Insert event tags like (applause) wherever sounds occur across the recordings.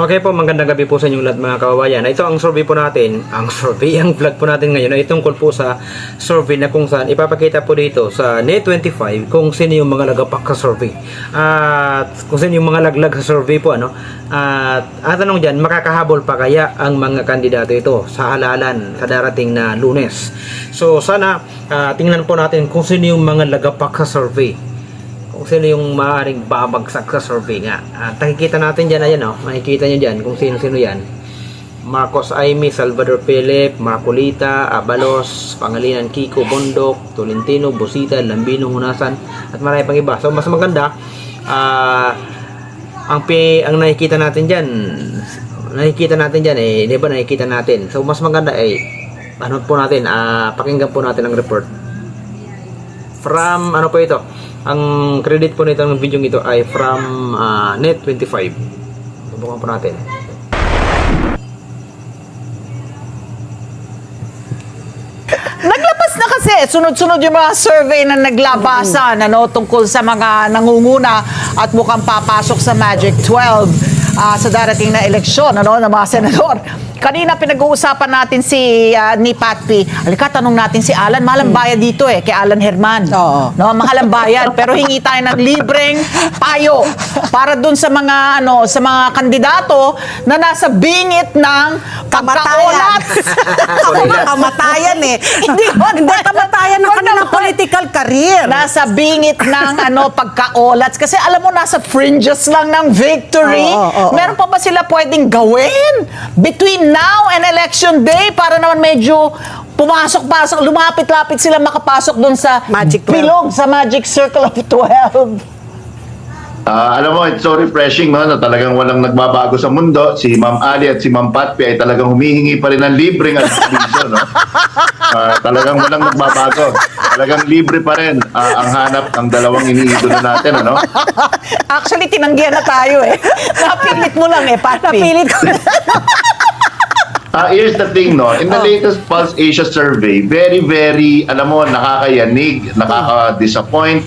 Okay po, magandang gabi po sa inyong lahat mga kababayan. Ito ang survey po natin, ang (laughs) survey, ang vlog po natin ngayon ay tungkol po sa survey na kung saan ipapakita po dito sa Net25 kung sino yung mga lagapak sa survey. At kung sino yung mga laglag sa survey po ano. At ang tanong dyan, makakahabol pa kaya ang mga kandidato ito sa halalan sa darating na lunes. So sana ah, tingnan po natin kung sino yung mga lagapak sa survey kung sino yung maaaring babagsak sa survey nga. At nakikita natin dyan, ayan o, makikita nyo dyan kung sino-sino yan. Marcos Aimee, Salvador Philip, Marcolita, Abalos, Pangalinan Kiko, Bondok, Tolentino, Bosita, Lambino, Hunasan, at marami pang iba. So, mas maganda, ah, ang pi, ang nakikita natin dyan, nakikita natin dyan eh, di ba nakikita natin. So, mas maganda eh, ano po natin, ah, pakinggan po natin ang report from ano po ito ang credit po nito ng video ito ay from ah, net25 subukan po natin. Naglabas na kasi, sunod-sunod yung mga survey na naglabasan ano, tungkol sa mga nangunguna at mukhang papasok sa Magic 12 ah, sa darating na eleksyon ano, ng mga senador. Kanina pinag-uusapan natin si ah, ni Pat P. Halika, tanong natin si Alan. Mahalang bayad dito eh, kay Alan Herman. Oo. No, mahalang bayad. Pero hingi tayo ng libreng payo para dun sa mga ano sa mga kandidato na nasa bingit ng pagkaulat. (laughs) kamatayan eh. Hindi, Hindi, kamatayan ng kanilang political career. Nasa bingit ng ano pagkaolats kasi alam mo nasa fringes lang ng victory. Oo, oo, oo. Meron pa ba sila pwedeng gawin between now and election day para naman medyo pumasok-pasok, lumapit-lapit sila makapasok doon sa Magic 12. bilog sa Magic Circle of 12. Ah, alam mo, it's so refreshing no, na talagang walang nagbabago sa mundo. Si Ma'am Ali at si Ma'am Patpi ay talagang humihingi pa rin ng libreng admission. No? Ah, talagang walang nagbabago. Talagang libre pa rin ah, ang hanap ng dalawang iniidolo natin. Ano? Actually, tinanggihan na tayo eh. (laughs) Napilit mo lang eh, Patpi. Napilit ko. Ah, here's the thing, no. In the Oh. latest Pulse Asia survey, very, very, alam mo, nakakayanig, nakaka-disappoint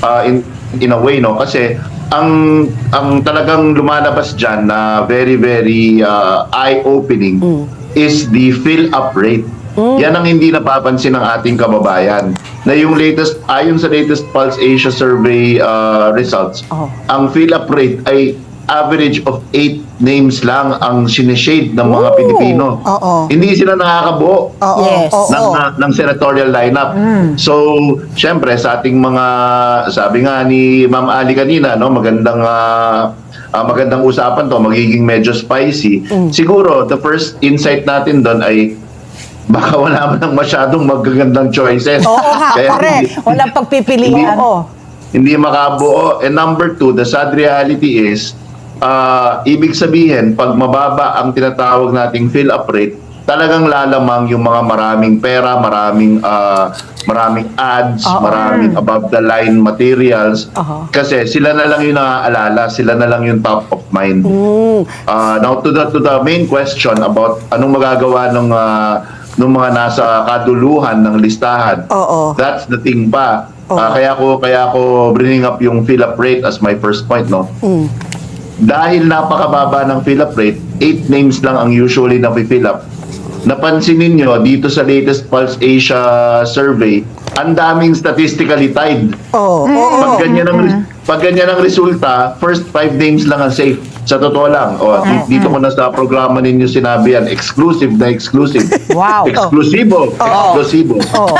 uh, in, in a way, no. Kasi ang ang talagang lumalabas dyan na very, very uh, eye-opening Mm. is the fill-up rate. Yan ang hindi napapansin ng ating kababayan. Na yung latest, ayon sa latest Pulse Asia survey uh, results, Oh. ang fill-up rate ay average of 8 names lang ang sinishade ng mga Ooh. Pilipino. Oo. Hindi sila nakakabuo Oo, Yes. oo. ng, na- ng senatorial lineup. So, syempre sa ating mga sabi nga ni Ma'am Ali kanina, no, magandang ah, ah, magandang usapan to, magiging medyo spicy. Siguro the first insight natin doon ay baka wala man ng masyadong magagandang choices. Oo nga, Kaya correct. hindi- Walang pagpipilian. Oo. hindi makabuo. And number two, the sad reality is, uh, ibig sabihin, pag mababa ang tinatawag nating fill-up rate, talagang lalamang yung mga maraming pera, maraming uh, maraming ads, Oo. maraming above the line materials. Oo. Kasi sila na lang yung naaalala, sila na lang yung top of mind. Mm. Uh, now to the to the main question about anong magagawa ng ng mga nasa kaduluhan ng listahan. Oo. That's the thing pa. Oo. Ah, kaya ko kaya ko bringing up yung fill up rate as my first point no. Mm. Dahil napakababa ng fill up rate, 8 names lang ang usually na fill up. Napansin ninyo dito sa latest Pulse Asia survey, ang daming statistically tied. Oo. Oo. Pag ganyan ang res- pag ganyan ang resulta, first five names lang ang safe. Sa totoo lang. O, di- dito ko na sa programa ninyo sinabi yan, exclusive na exclusive. Wow. Exclusibo. Exclusibo. Oo.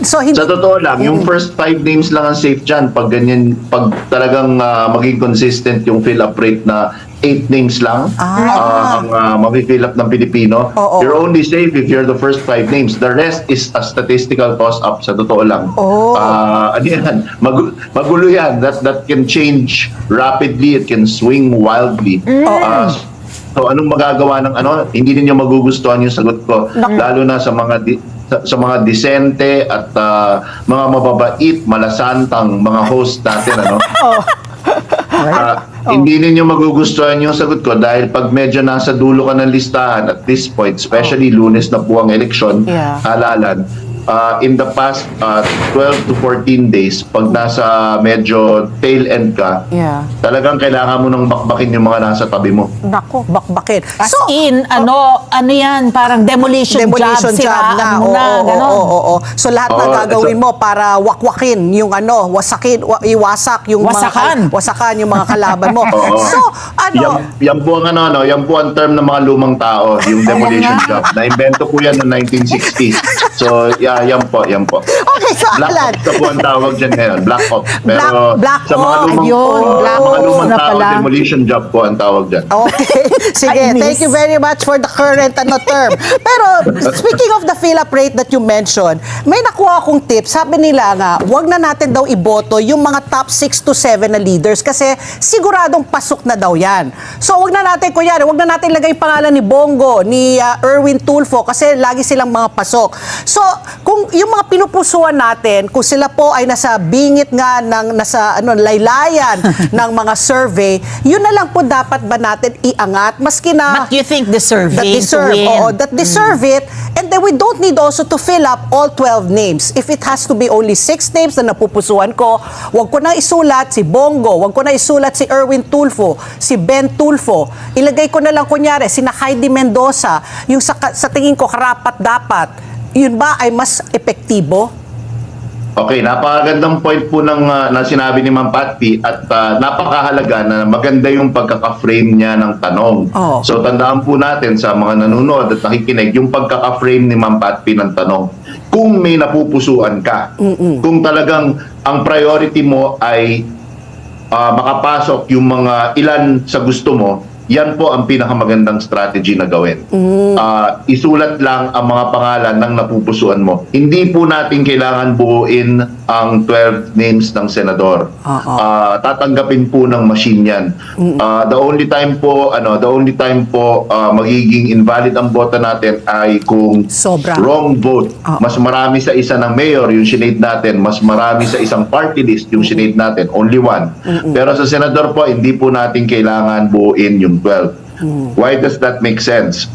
So, hindi... Sa totoo lang, yung first five names lang ang safe dyan pag ganyan, pag talagang ah, maging consistent yung fill-up rate na eight names lang Ah. ah, ang uh, mapifill up ng Pilipino. Oo. You're only safe if you're the first five names. The rest is a statistical toss-up sa totoo lang. Oh. Ah, ano yan? Magu- magulo yan. That, that can change rapidly. It can swing wildly. Ah, So anong magagawa ng ano? Hindi ninyo magugustuhan yung sagot ko. Lalo na sa mga di- sa, sa mga disente at ah, mga mababait, malasantang mga host natin ano. (laughs) Ah, Hindi ninyo magugustuhan yung sagot ko dahil pag medyo nasa dulo ka ng listahan at this point, especially lunes na po ang eleksyon, Yeah. halalan, uh, in the past uh, 12 to 14 days, pag nasa medyo tail end ka, Yeah. talagang kailangan mo nang bakbakin yung mga nasa tabi mo. Nako, bakbakin. As So, in, ano, ano yan, parang demolition, demolition job, job, na. Oo, na, oo, ganon. oo, oo. So lahat na Oo, gagawin so- mo para wakwakin yung ano, wasakin, wa, iwasak yung Wasakan. mga wasakan yung mga kalaban mo. (laughs) Oo. so, ano, Yan, yan po ang ano, no, yan po ang term ng mga lumang tao, yung demolition job. Na-invento po yan noong 1960s. (laughs) So, yeah, yan po, yan po. okay, so Black Alan, Ops na po ang tawag dyan ngayon, Black Ops. Pero Black- Black sa mga lumang, yun, oh, Black mga lumang tao, pala. demolition job po ang tawag dyan. Okay. (laughs) Sige, I miss. thank you very much for the current ano, term. Pero speaking of the fill-up rate that you mentioned, may nakuha akong tip. Sabi nila nga, wag na natin daw iboto yung mga top 6 to 7 na leaders kasi siguradong pasok na daw yan. So wag na natin, kunyari, wag na natin lagay pangalan ni Bongo, ni uh, Erwin Tulfo kasi lagi silang mga pasok. So kung yung mga pinupusuan natin, kung sila po ay nasa bingit nga ng nasa ano laylayan (laughs) ng mga survey, yun na lang po dapat ba natin iangat maski na But you think deserving that deserve, to win. oo, that deserve it, and then we don't need also to fill up all 12 names. If it has to be only 6 names na napupusuan ko, wag ko na isulat si Bongo, wag ko na isulat si Erwin Tulfo, si Ben Tulfo. Ilagay ko na lang kunyari si Heidi Mendoza, yung sa, sa tingin ko karapat dapat. Yun ba ay mas epektibo? Okay, napakagandang point po ng ah, na sinabi ni Ma'am Patty at ah, napakahalaga na maganda yung pagkaka-frame niya ng tanong. Oo. So tandaan po natin sa mga nanonood at nakikinig yung pagkaka-frame ni Ma'am Patty ng tanong. Kung may napupusuan ka, kung talagang ang priority mo ay ah, makapasok yung mga ilan sa gusto mo, yan po ang pinakamagandang strategy na gawin. Ah, isulat lang ang mga pangalan ng napupusuan mo. Hindi po natin kailangan buuin ang 12 names ng senador. Oo. Ah, tatanggapin po ng machine yan. Ah, the only time po, ano, the only time po ah, magiging invalid ang boto natin ay kung Sobra. wrong vote. Oo. Mas marami sa isa ng mayor yung sinate natin, mas marami sa isang party list yung sinate natin, only one. Pero sa senador po, hindi po natin kailangan buuin yung 12. Why does that make sense?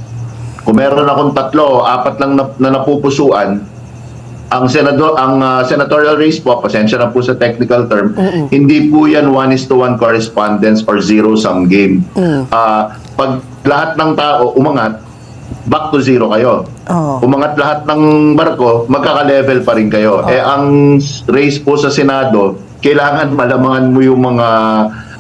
Kung meron akong tatlo, apat lang na, na napupusuan, ang senador ang ah, senatorial race po pasensya na po sa technical term hindi po yan one is to one correspondence or zero sum game Ah, pag lahat ng tao umangat back to zero kayo Oo. umangat lahat ng barko magkaka-level pa rin kayo eh ang s- race po sa senado kailangan malamangan mo yung mga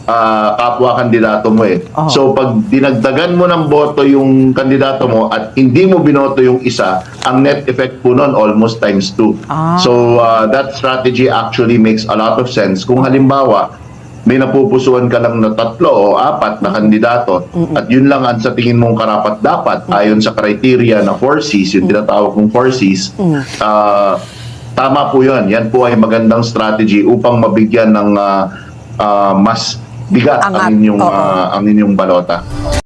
ah, kapwa kandidato mo eh Oo. so pag dinagdagan mo ng boto yung kandidato mo at hindi mo binoto yung isa, ang net effect po nun almost times two. Ah. So uh, that strategy actually makes a lot of sense. Kung halimbawa, may napupusuan ka lang na tatlo o apat na kandidato at yun lang ang sa tingin mong karapat dapat ayon sa criteria na 4Cs, yung tinatawag kong 4Cs, ah, tama po yun. Yan po ay magandang strategy upang mabigyan ng ah, ah, mas bigat Angat. ang inyong, Oo. ah, ang inyong balota.